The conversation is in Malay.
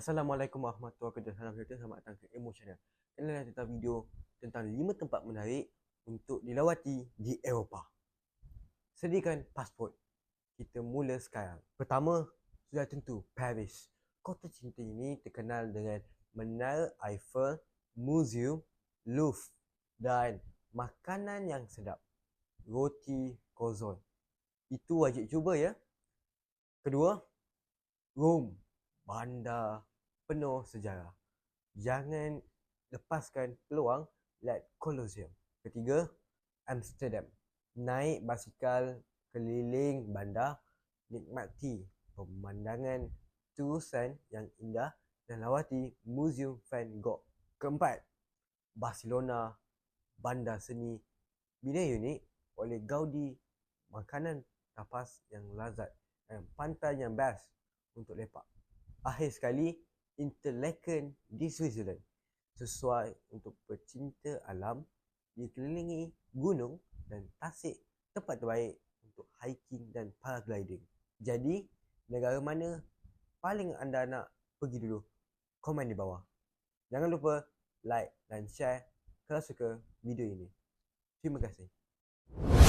Assalamualaikum warahmatullahi wabarakatuh. Selamat datang ke Emo Channel. Channel yang tentang video tentang 5 tempat menarik untuk dilawati di Eropah. Sediakan pasport. Kita mula sekarang. Pertama, sudah tentu Paris. Kota cinta ini terkenal dengan Menara Eiffel, Museum, Louvre dan makanan yang sedap. Roti Cozon. Itu wajib cuba ya. Kedua, Rome. Bandar penuh sejarah. Jangan lepaskan peluang lihat Colosseum. Ketiga, Amsterdam. Naik basikal keliling bandar, nikmati pemandangan turusan yang indah dan lawati Museum Van Gogh. Keempat, Barcelona, bandar seni bina unik oleh Gaudi, makanan tapas yang lazat dan pantai yang best untuk lepak. Akhir sekali, Interlaken di Switzerland sesuai untuk pecinta alam dikelilingi gunung dan tasik tempat terbaik untuk hiking dan paragliding. Jadi, negara mana paling anda nak pergi dulu? Komen di bawah. Jangan lupa like dan share kalau suka video ini. Terima kasih.